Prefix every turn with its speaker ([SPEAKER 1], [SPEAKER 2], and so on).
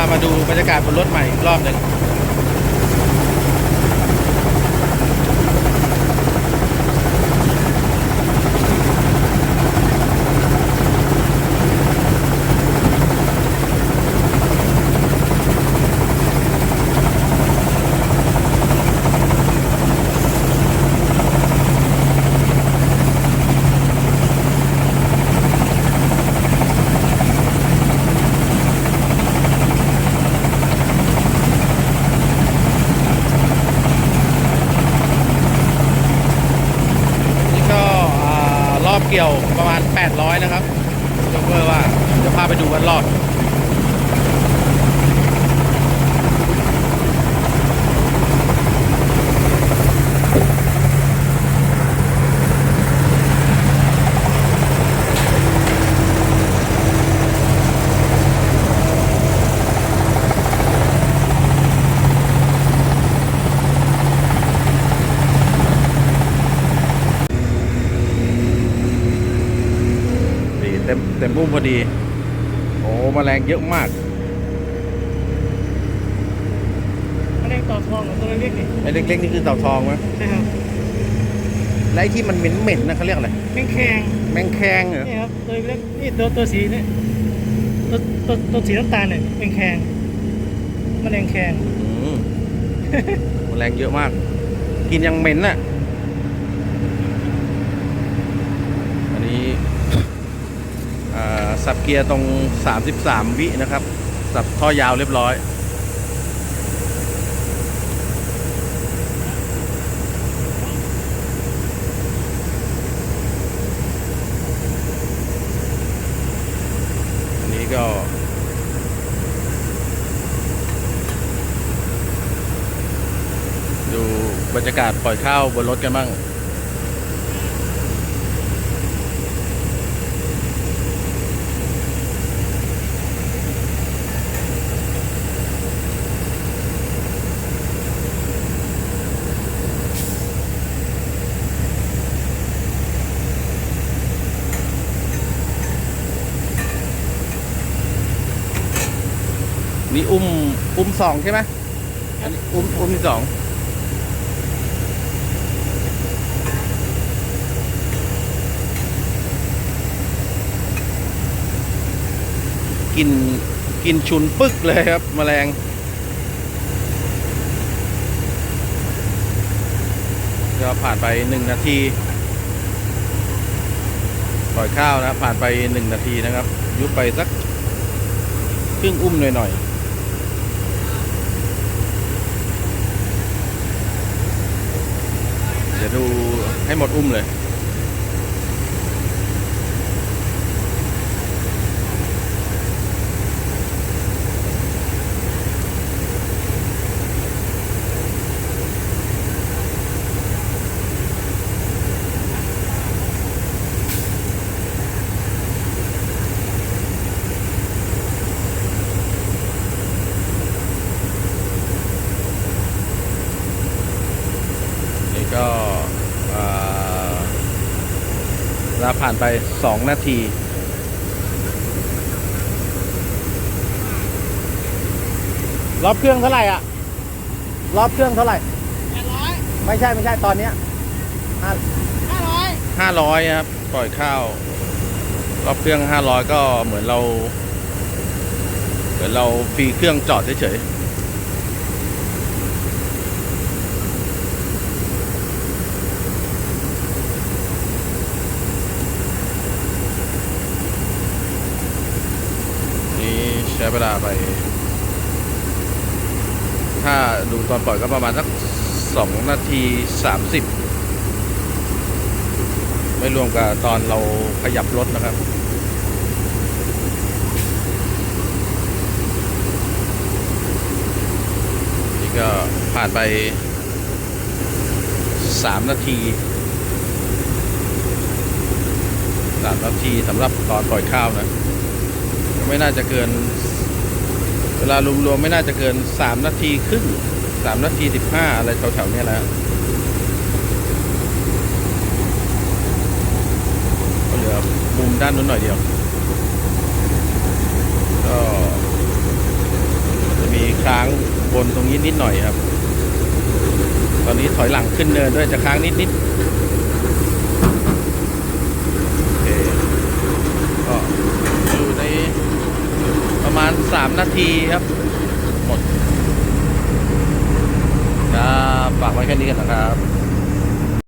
[SPEAKER 1] ามาดูบรรยากาศบนรถใหม่อีกรอบหนึ่งนี่ก็อ่าร อบเกี่ยวประมาณ 800 นะครับโชเฟอร์ว่าจะพาไปดูวันรอบ ดี เต็มเต็มพุ่มพอดี โอ้แมลงเยอะมาก
[SPEAKER 2] อันนี้ต่อทองเหรอตัวเล็กๆนี่
[SPEAKER 1] ไอ้เล็กๆนี่คือเต่าทองไหม
[SPEAKER 2] ใช่ครับ
[SPEAKER 1] และไอ้ที่มันเหม็นๆนะเขาเรียกอะไร
[SPEAKER 2] แมงแคง
[SPEAKER 1] แมงแคงเหรอ
[SPEAKER 2] นี่ครับตัวเล็กๆนี่ตัวตัวสีเนี่ยตัวตัวตัวสีน้ำตาลเนี่ยแมงแคงแมลงแคง
[SPEAKER 1] อืมแมลงเยอะมาก กินยังเหม็นน่ะ อันนี้อ่า สับเกียร์ตรง 33 วินะครับ สับท่อยาวเรียบร้อย อันนี้ก็ดูบรรยากาศปล่อยข้าวบนรถกันบ้าง นี่อุ้มอุ้มสองใช่ไหมอันนี้อุ้มอุ้มสองกินกินชุนปึกเลยครับแมลงก็ผ่านไปหนึ่งนาทีปล่อยข้าวนะผ่านไปหนึ่งนาทีนะครับ ยุบไปสักครึ่งอุ้มหน่อยๆ ดี๋ยวดูให้หมดอุ้มเลย นี่ก็อ่า เวลาผ่านไป 2 นาที รอบเครื่องเท่าไหร่อะ รอบเครื่องเท่าไหร่
[SPEAKER 2] แปดร้อย
[SPEAKER 1] ไม่ใช่ไม่ใช่ตอนเนี้ยห้า
[SPEAKER 2] ห้าร้อย
[SPEAKER 1] ห้าร้อยครับ ปล่อยข้าว รอบเครื่องห้าร้อยก็เหมือนเรา เหมือนเราฟรีเครื่องจอดเฉยๆนี่ใช้ เวลาไป ถ้าดูตอนปล่อยก็ประมาณสักสองนาทีสามสิบไม่รวมกับตอนเราขยับรถนะครับนี่ก็ผ่านไป3นาที3นาทีสำหรับตอนปล่อยข้าวนะ ไม่น่าจะเกิน เวลารวมๆไม่น่าจะเกิน3นาทีครึ่ง3นาที15อะไรแถวๆนี้แหละก็เหลือมุมด้านนู้นหน่อยเดียว ก็จะมีค้างบนิดนิดหน่อยครับ ตอนนี้ถอยหลังขึ้นเนินด้วยจะค้างนิดนิดๆโอเคก็อยู่ในประมาณ3นาทีครับ หมดครับฝากไว้แค่นี้กันนะครับ